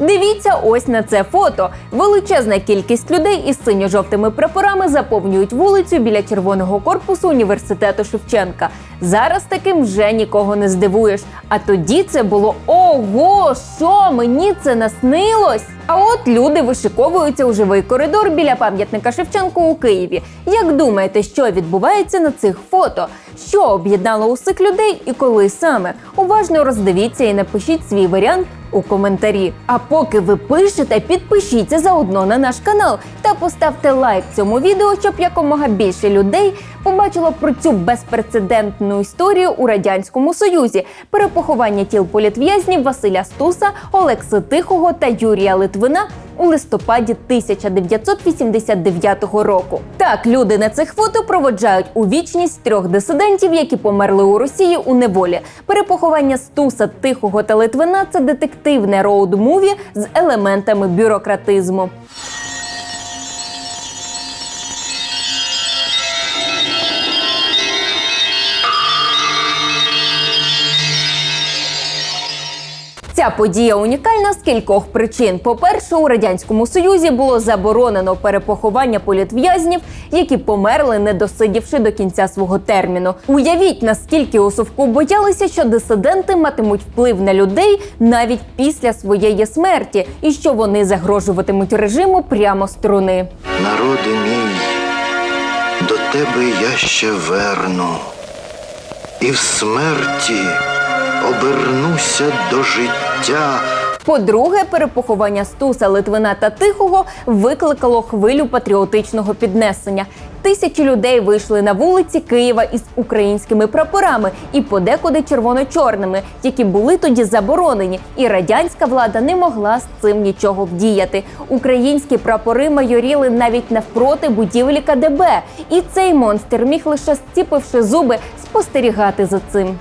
Дивіться ось на це фото. Величезна кількість людей із синьо-жовтими прапорами заповнюють вулицю біля червоного корпусу університету Шевченка. Зараз таким вже нікого не здивуєш. А тоді це було ого, що мені це наснилось. А от люди вишиковуються у живий коридор біля пам'ятника Шевченку у Києві. Як думаєте, що відбувається на цих фото? Що об'єднало усіх людей і коли саме? Уважно роздивіться і напишіть свій варіант у коментарі. А поки ви пишете, підпишіться заодно на наш канал та поставте лайк цьому відео, щоб якомога більше людей побачило про цю безпрецедентну історію у радянському союзі, перепоховання тіл політв'язнів Василя Стуса, Олекси Тихого та Юрія Литвина. У листопаді 1989 року так люди на цих фото проводжають у вічність трьох дисидентів, які померли у Росії у неволі. Перепоховання Стуса, Тихого та Литвина це детективне роуд-муві з елементами бюрократизму. Ця подія унікальна з кількох причин. По-перше, у радянському союзі було заборонено перепоховання політв'язнів, які померли, не досидівши до кінця свого терміну. Уявіть, наскільки у совку боялися, що дисиденти матимуть вплив на людей навіть після своєї смерті, і що вони загрожуватимуть режиму прямо з труни. Народи мій, до тебе я ще верну, і в смерті обернуся до життя. По-друге, перепоховання Стуса, Литвина та Тихого викликало хвилю патріотичного піднесення. Тисячі людей вийшли на вулиці Києва із українськими прапорами і подекуди червоно-чорними, які були тоді заборонені, і радянська влада не могла з цим нічого вдіяти. Українські прапори майоріли навіть навпроти будівлі КДБ, і цей монстр міг лише зціпивши зуби спостерігати за цим.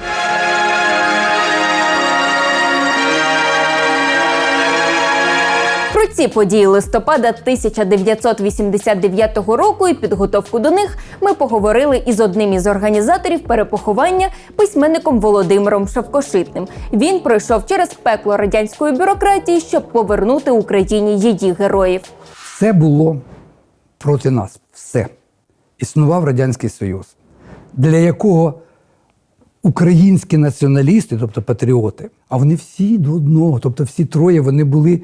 Ці події листопада 1989 року і підготовку до них ми поговорили із одним із організаторів перепоховання письменником Володимиром Шавкошитним. Він пройшов через пекло радянської бюрократії, щоб повернути Україні її героїв. Все було проти нас. Все. Існував Радянський Союз, для якого українські націоналісти, тобто патріоти, а вони всі до одного, тобто всі троє, вони були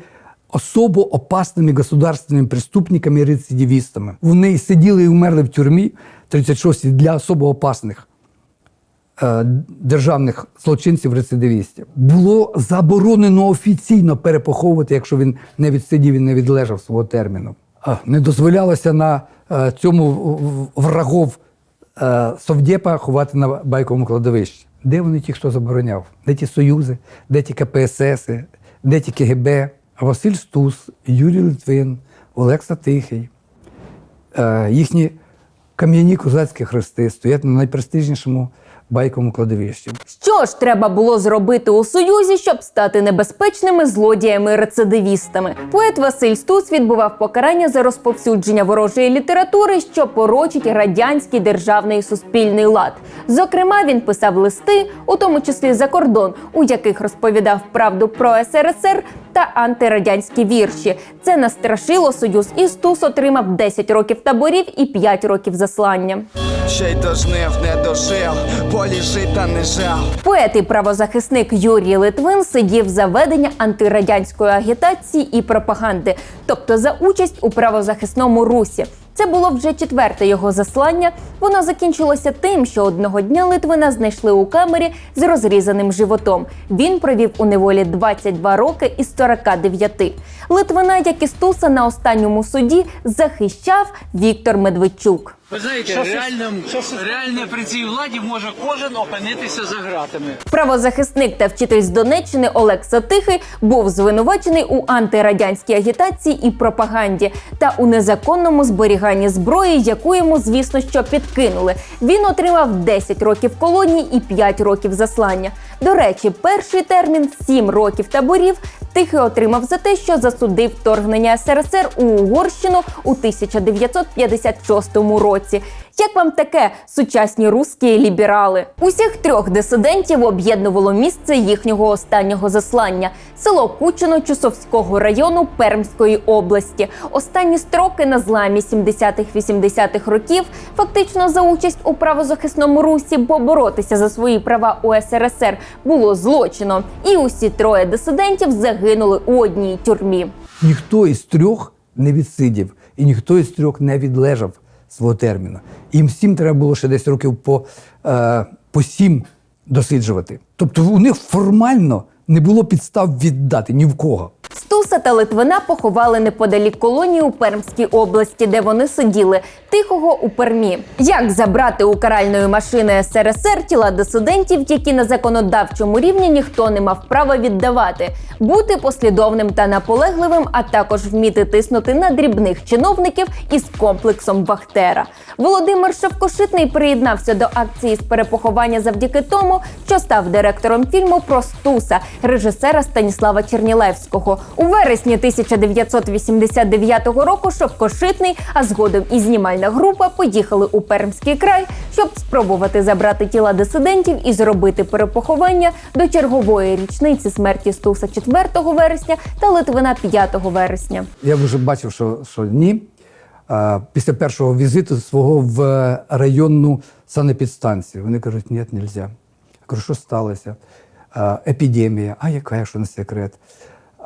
особо опасними государственними преступниками і рецидивістами. Вони сиділи і вмерли в тюрмі 36 для особо опасних е, державних злочинців-рецидивістів. Було заборонено офіційно перепоховувати, якщо він не відсидів і не відлежав свого терміну. Не дозволялося на е, цьому врагов е, совдепа ховати на байковому кладовищі. Де вони ті, хто забороняв? Де ті союзи, де ті КПСС, де ті КГБ? Василь Стус, Юрій Литвин, Олекса Тихий, е, їхні кам'яні козацькі хрести стоять на найпрестижнішому байковому кладовищі. Що ж треба було зробити у Союзі, щоб стати небезпечними злодіями-рецидивістами? Поет Василь Стус відбував покарання за розповсюдження ворожої літератури, що порочить радянський державний суспільний лад. Зокрема, він писав листи, у тому числі за кордон, у яких розповідав правду про СРСР та антирадянські вірші. Це настрашило Союз, і Стус отримав 10 років таборів і 5 років заслання. Ще й до жнив не дожив, полі жита не жав. Поет і правозахисник Юрій Литвин сидів за ведення антирадянської агітації і пропаганди, тобто за участь у правозахисному русі. Це було вже четверте його заслання. Воно закінчилося тим, що одного дня Литвина знайшли у камері з розрізаним животом. Він провів у неволі 22 роки із 49. Литвина, як і Стуса, на останньому суді захищав Віктор Медведчук. Ви знаєте, реально, реально при цій владі може кожен опинитися за ґратами. Правозахисник та вчитель з Донеччини Олекса Тихий був звинувачений у антирадянській агітації і пропаганді та у незаконному зберіганні зброї, яку йому, звісно, що підкинули. Він отримав 10 років колонії і 5 років заслання. До речі, перший термін 7 років таборів. Тихий отримав за те, що засудив вторгнення СРСР у Угорщину у 1956 році. Як вам таке сучасні русські ліберали? Усіх трьох дисидентів об'єднувало місце їхнього останнього заслання село Кучино Чусовського району Пермської області. Останні строки на зламі 70-х-80-х років фактично за участь у правозахисному русі, бо боротися за свої права у СРСР було злочином. І усі троє дисидентів загинули у одній тюрмі. Ніхто із трьох не відсидів, і ніхто із трьох не відлежав свого терміну. Їм всім треба було ще десь років по, е, по сім досиджувати. Тобто у них формально не було підстав віддати ні в кого. Стуса та Литвина поховали неподалік колонії у Пермській області, де вони сиділи. Тихого у Пермі. Як забрати у каральної машини СРСР тіла дисидентів, які на законодавчому рівні ніхто не мав права віддавати, бути послідовним та наполегливим, а також вміти тиснути на дрібних чиновників із комплексом Бахтера. Володимир Шевкошитний приєднався до акції з перепоховання завдяки тому, що став директором фільму про Стуса режисера Станіслава Чернілевського. У вересні 1989 року Шовкошитний, а згодом і знімальна група поїхали у Пермський край, щоб спробувати забрати тіла дисидентів і зробити перепоховання до чергової річниці смерті Стуса 4 вересня та Литвина 5 вересня. Я вже бачив, що, що ні. Після першого візиту свого в районну санепідстанцію. Вони кажуть, ні, не можна. Я кажу, що сталося? Епідемія. А яка, що не секрет?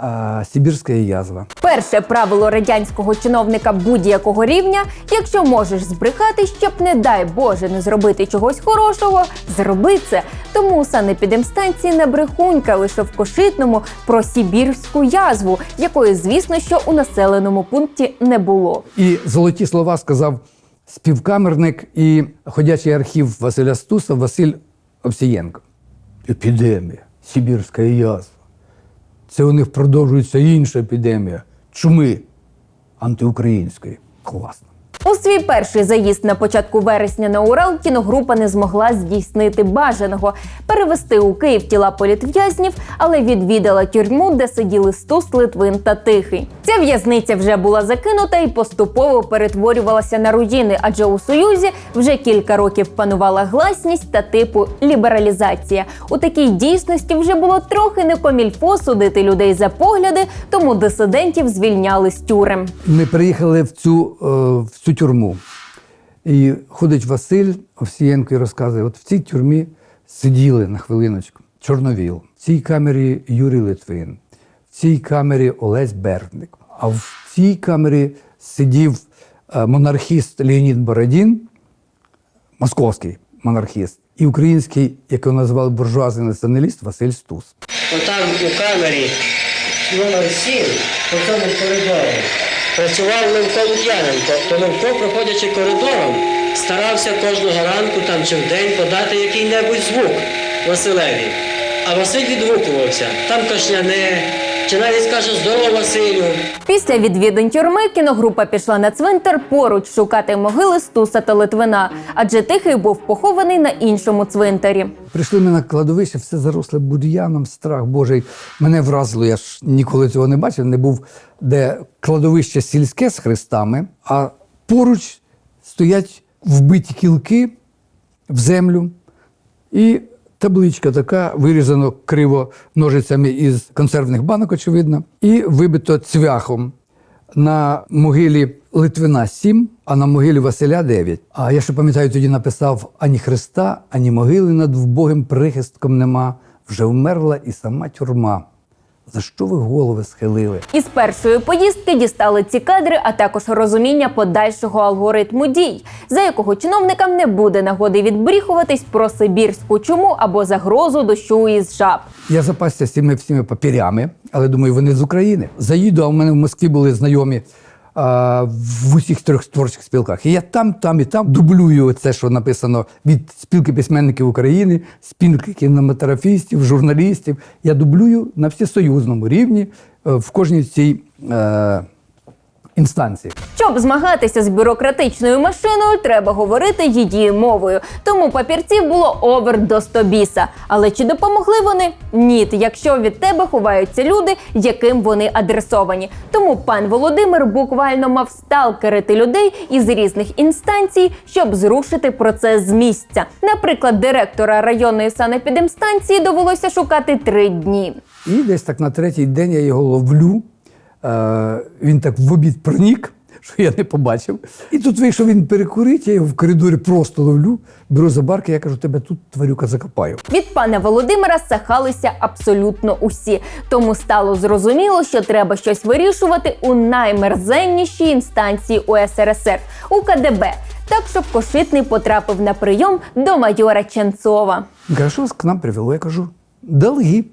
А, Сибірська язва. Перше правило радянського чиновника будь-якого рівня: якщо можеш збрехати, щоб не дай Боже не зробити чогось хорошого, зроби це. Тому у санепідемстанції не брехунька лише в кошитному про сибірську язву, якої, звісно, що у населеному пункті не було. І золоті слова сказав співкамерник і ходячий архів Василя Стуса Василь Овсієнко. Епідемія, Сибірська язва. Це у них продовжується інша епідемія чуми антиукраїнської. Класно. У свій перший заїзд на початку вересня на Урал кіногрупа не змогла здійснити бажаного перевести у Київ тіла політв'язнів, але відвідала тюрму, де сиділи Стус, Литвин та Тихий. Ця в'язниця вже була закинута і поступово перетворювалася на руїни, адже у Союзі вже кілька років панувала гласність та типу лібералізація. У такій дійсності вже було трохи не комільфо судити людей за погляди, тому дисидентів звільняли з тюрем. Ми приїхали в цю, е, в цю тюрму. І ходить Василь Овсієнко і розказує: от в цій тюрмі сиділи на хвилиночку Чорновіл, в цій камері Юрій Литвин, в цій камері Олесь Бердник, а в цій камері сидів е, монархіст Леонід Бородін, московський монархіст, і український, як його називали буржуазний націоналіст Василь Стус. Отам у камері номер 7 по цьому коридорі працював Левко Лук'яненко. То Левко, проходячи коридором, старався кожного ранку там чи вдень подати який-небудь звук Василеві. А Василь відгукувався. Там кашляне, чи навіть скаже здорово Василю. Після відвідин тюрми кіногрупа пішла на цвинтар поруч шукати могили Стуса та Литвина, адже тихий був похований на іншому цвинтарі. Прийшли ми на кладовище, все заросле бур'яном, страх Божий. Мене вразило, я ж ніколи цього не бачив. Не був де кладовище сільське з хрестами, а поруч стоять вбиті кілки в землю. І табличка така, вирізано криво ножицями із консервних банок, очевидно, і вибито цвяхом. На могилі Литвина 7, а на могилі Василя 9. А я ще пам'ятаю, тоді написав: ані Христа, ані могили над вбогим прихистком нема. Вже вмерла і сама тюрма. За що ви голови схилили? Із першої поїздки дістали ці кадри, а також розуміння подальшого алгоритму дій, за якого чиновникам не буде нагоди відбріхуватись про сибірську чуму або загрозу дощу із жаб. Я запасся цими всіми папірями, але думаю, вони з України. Заїду, а в мене в Москві були знайомі в усіх трьох творчих спілках. І я там, там і там дублюю це, що написано від спілки письменників України, спілки кінематографістів, журналістів. Я дублюю на всесоюзному рівні е, в кожній цій е, інстанції. Щоб змагатися з бюрократичною машиною, треба говорити її мовою. Тому папірців було овер до 100 біса. Але чи допомогли вони? Ні, якщо від тебе ховаються люди, яким вони адресовані. Тому пан Володимир буквально мав сталкерити людей із різних інстанцій, щоб зрушити процес з місця. Наприклад, директора районної санепідемстанції довелося шукати три дні. І десь так на третій день я його ловлю. Е, він так в обід пронік, що я не побачив. І тут вийшов він перекурить, я його в коридорі просто ловлю, беру за барки, я кажу, тебе тут тварюка закопаю. Від пана Володимира сахалися абсолютно усі. Тому стало зрозуміло, що треба щось вирішувати у наймерзеннішій інстанції УСРСР у КДБ. Так, щоб Кошитний потрапив на прийом до майора Ченцова. Каже, що вас к нам привело? Я кажу, долги.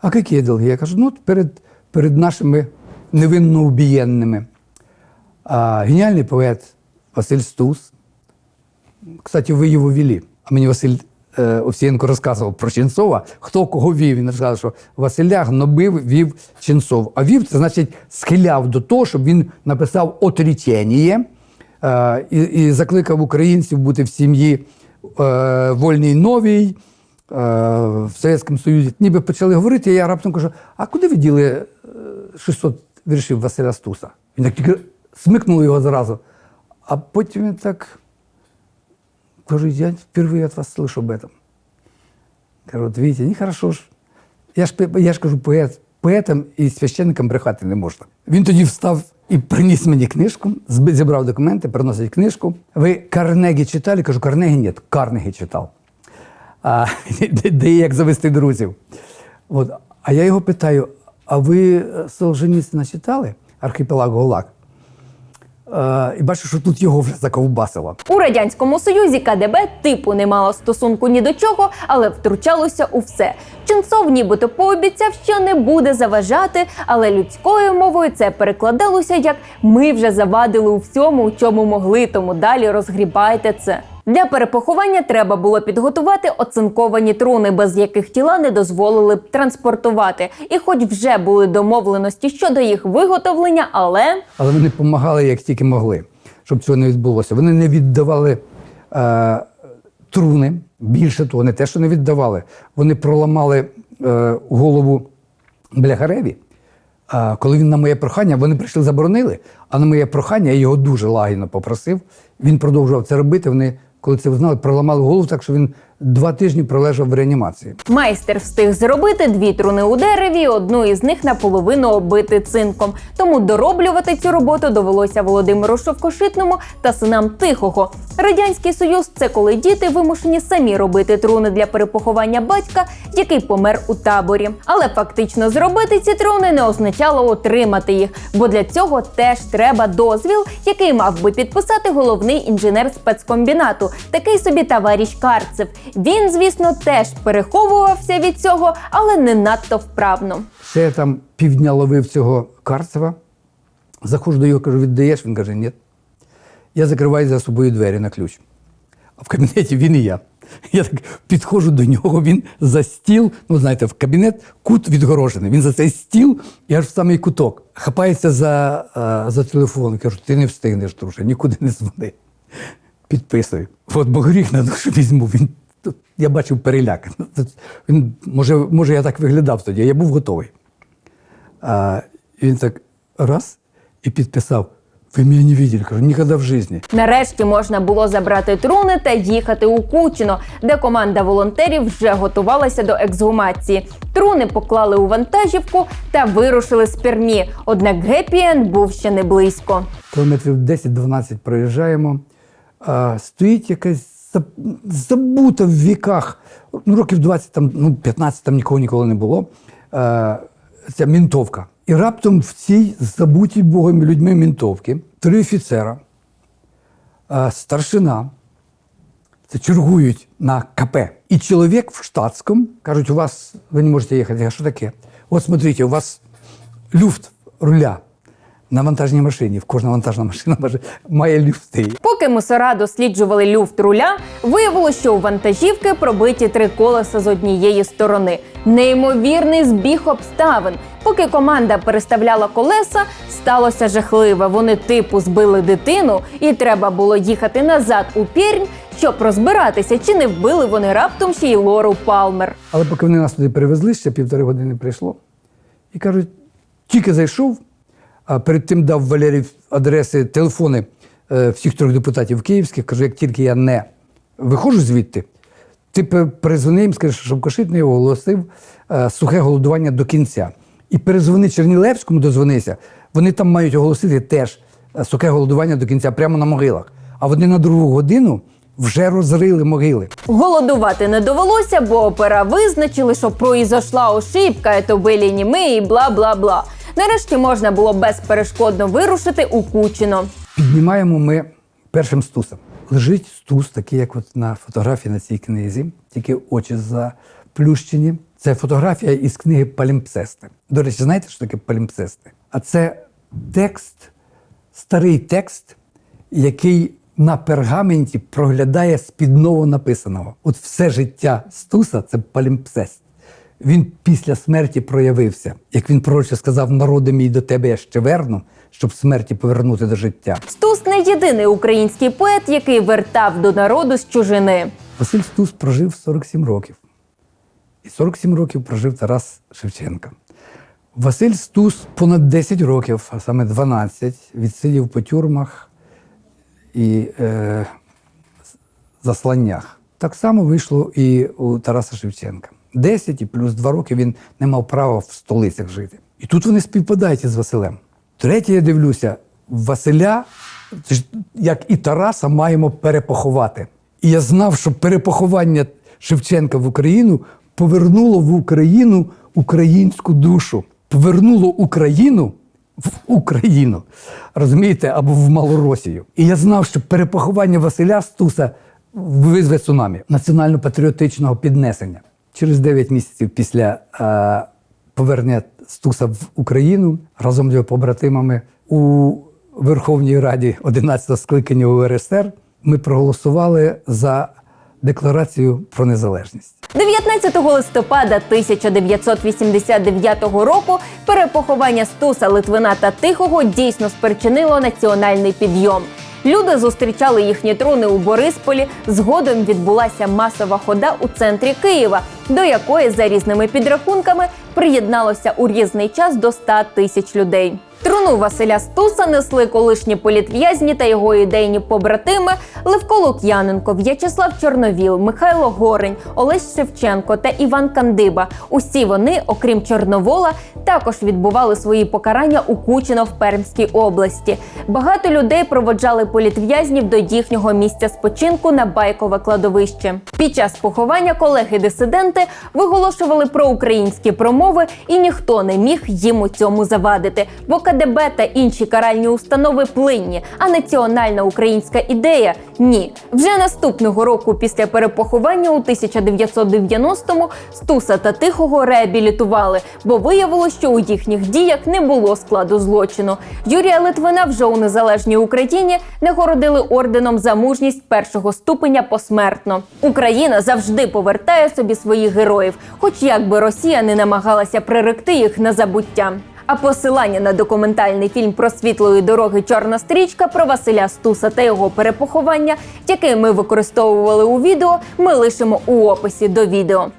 А які долги? Я кажу, ну перед, перед нашими невинно убієнними. А, геніальний поет Василь Стус. Кстати, ви його вели. А мені Василь е, Овсієнко розказував про Ченцова, хто кого вів. Він розказав, що Василя гнобив, вів Ченцов. А вів це значить схиляв до того, щоб він написав отрічення е, і, і закликав українців бути в сім'ї е, вольній новій. е, В Совєтському Союзі ніби почали говорити, і я раптом кажу: а куди ви діли е, 600 віршів Василя Стуса? Він так тільки смикнув його зразу. А потім він так Говорю, я впервые от вас слышу об этом. Кажу, от видите, нехорошо ж. Я ж, пе- я ж кажу, поет, поетам і священникам брехати не можна. Він тоді встав і приніс мені книжку, зб- зібрав документи, приносить книжку. Ви Карнегі читали? Кажу, Карнегі ні, Карнегі читав. А, де, як завести друзів. От. А я його питаю: а ви е, Солженіцина читали? Архіпелаг Голак? Е, і бачу, що тут його вже заковбасило. У радянському союзі КДБ типу не мало стосунку ні до чого, але втручалося у все. Ченцов нібито пообіцяв, що не буде заважати, але людською мовою це перекладалося як ми вже завадили у всьому, у чому могли, тому далі розгрібайте це. Для перепоховання треба було підготувати оцинковані труни, без яких тіла не дозволили б транспортувати. І хоч вже були домовленості щодо їх виготовлення, але Але вони допомагали як тільки могли, щоб цього не відбулося. Вони не віддавали е, труни. Більше того, не те, що не віддавали. Вони проламали е, голову бляхареві. А коли він на моє прохання, вони прийшли, заборонили, а на моє прохання я його дуже лагідно попросив. Він продовжував це робити. Вони, коли це узнали, проламали голову так, що він два тижні пролежав в реанімації. Майстер встиг зробити дві труни у дереві, одну із них наполовину оббити цинком. Тому дороблювати цю роботу довелося Володимиру Шовкошитному та синам Тихого. Радянський Союз це коли діти вимушені самі робити труни для перепоховання батька, який помер у таборі. Але фактично зробити ці труни не означало отримати їх, бо для цього теж треба дозвіл, який мав би підписати головний інженер спецкомбінату, такий собі товариш Карцев. Він, звісно, теж переховувався від цього, але не надто вправно. Ще я там півдня ловив цього Карцева. Заходжу до його, кажу, віддаєш? Він каже, ні. Я закриваю за собою двері на ключ. А в кабінеті він і я. Я так підходжу до нього, він за стіл, ну знаєте, в кабінет кут відгорожений. Він за цей стіл і аж в самий куток. Хапається за, е, за телефон. Кажу, ти не встигнеш, друже, нікуди не дзвони. Підписую. От бо гріх на душу візьму. Він тут, я бачив переляк. Він, може, може, я так виглядав тоді, я був готовий. А, він так раз і підписав: Ви мене не бачили, кажу, ніколи в житті. Нарешті можна було забрати труни та їхати у Кучино, де команда волонтерів вже готувалася до ексгумації. Труни поклали у вантажівку та вирушили з Пермі. Однак гепі-енд був ще не близько. Кілометрів 10-12 проїжджаємо. А, стоїть якась забута в віках, ну, років 20, там, ну, 15 там нікого ніколи не було. А, ця мінтовка. І раптом в цій забутій Богом людьми мінтовки три офіцера, а, старшина, це чергують на КП. І чоловік в штатському кажуть, у вас ви не можете їхати. Кажу, що таке? От смотрите, у вас люфт руля на вантажній машині. В кожна вантажна машина має- має люфти. Поки мусора досліджували люфт руля, виявилося, що у вантажівки пробиті три колеса з однієї сторони. Неймовірний збіг обставин. Поки команда переставляла колеса, сталося жахливе. Вони типу збили дитину, і треба було їхати назад у Пірнь, щоб розбиратися, чи не вбили вони раптом ще й Лору Палмер. Але поки вони нас туди перевезли, ще півтори години прийшло. І кажуть, тільки зайшов, перед тим дав Валерій адреси, телефони е, всіх трьох депутатів київських. Кажу, як тільки я не виходжу звідти, ти пе- перезвони їм, скажи, щоб Кошитний оголосив е, сухе голодування до кінця. І перезвони Чернілевському, дозвонися, вони там мають оголосити теж е, сухе голодування до кінця, прямо на могилах. А вони на другу годину вже розрили могили. Голодувати не довелося, бо опера визначили, що произошла ошибка, то були німи і бла бла бла. Нарешті можна було безперешкодно вирушити у Кучино. Піднімаємо ми першим стусом. Лежить стус, такий, як от на фотографії на цій книзі, тільки очі заплющені. Це фотографія із книги Палімпсести. До речі, знаєте, що таке палімпсести? А це текст, старий текст, який на пергаменті проглядає з-під ново написаного. От все життя Стуса це палімпсест. Він після смерті проявився. Як він пророче сказав, народи мій до тебе я ще верну, щоб смерті повернути до життя. Стус не єдиний український поет, який вертав до народу з чужини. Василь Стус прожив 47 років. І 47 років прожив Тарас Шевченко. Василь Стус понад 10 років, а саме 12, відсидів по тюрмах і е, засланнях. Так само вийшло і у Тараса Шевченка. 10 і плюс 2 роки він не мав права в столицях жити. І тут вони співпадають із Василем. Третє, я дивлюся, Василя, як і Тараса, маємо перепоховати. І я знав, що перепоховання Шевченка в Україну повернуло в Україну українську душу, повернуло Україну в Україну, розумієте, або в Малоросію. І я знав, що перепоховання Василя Стуса визве цунамі національно-патріотичного піднесення. Через 9 місяців після е, повернення Стуса в Україну разом з його побратимами у Верховній Раді 11-го скликання УРСР ми проголосували за декларацію про незалежність. 19 листопада 1989 року перепоховання Стуса, Литвина та Тихого дійсно спричинило національний підйом. Люди зустрічали їхні трони у Борисполі. Згодом відбулася масова хода у центрі Києва, до якої за різними підрахунками приєдналося у різний час до 100 тисяч людей. Труну Василя Стуса несли колишні політв'язні та його ідейні побратими Левко Лук'яненко, В'ячеслав Чорновіл, Михайло Горень, Олесь Шевченко та Іван Кандиба. Усі вони, окрім Чорновола, також відбували свої покарання у Кучино в Пермській області. Багато людей проводжали політв'язнів до їхнього місця спочинку на байкове кладовище. Під час поховання колеги-дисиденти виголошували про українські промови, і ніхто не міг їм у цьому завадити. Бо КДБ та інші каральні установи плинні, а національна українська ідея ні. Вже наступного року після перепоховання у 1990-му Стуса та Тихого реабілітували, бо виявилося, що у їхніх діях не було складу злочину. Юрія Литвина вже у незалежній Україні нагородили орденом за мужність першого ступеня посмертно. Україна завжди повертає собі своїх героїв, хоч як би Росія не намагалася приректи їх на забуття. А посилання на документальний фільм про світлої дороги Чорна стрічка про Василя Стуса та його перепоховання, який ми використовували у відео, ми лишимо у описі до відео.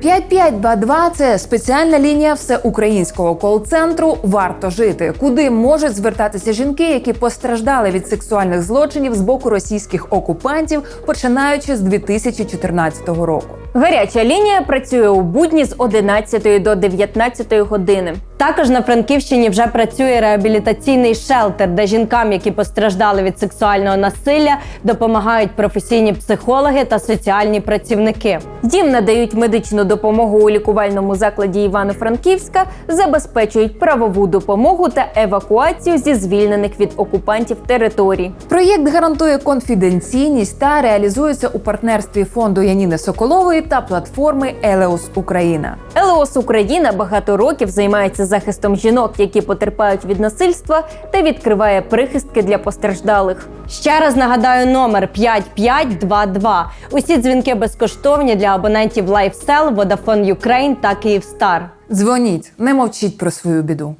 5522 – це спеціальна лінія всеукраїнського кол-центру Варто жити, куди можуть звертатися жінки, які постраждали від сексуальних злочинів з боку російських окупантів, починаючи з 2014 року. Гаряча лінія працює у будні з 11 до 19 години. Також на Франківщині вже працює реабілітаційний шелтер, де жінкам, які постраждали від сексуального насилля, допомагають професійні психологи та соціальні працівники. Їм надають медичну допомогу у лікувальному закладі Івано-Франківська, забезпечують правову допомогу та евакуацію зі звільнених від окупантів територій. Проєкт гарантує конфіденційність та реалізується у партнерстві фонду Яніни Соколової Львові та платформи Елеус Україна. ЛОС Україна багато років займається захистом жінок, які потерпають від насильства, та відкриває прихистки для постраждалих. Ще раз нагадаю номер 5522. Усі дзвінки безкоштовні для абонентів LifeSell, Vodafone Ukraine та Kyivstar. Дзвоніть, не мовчіть про свою біду.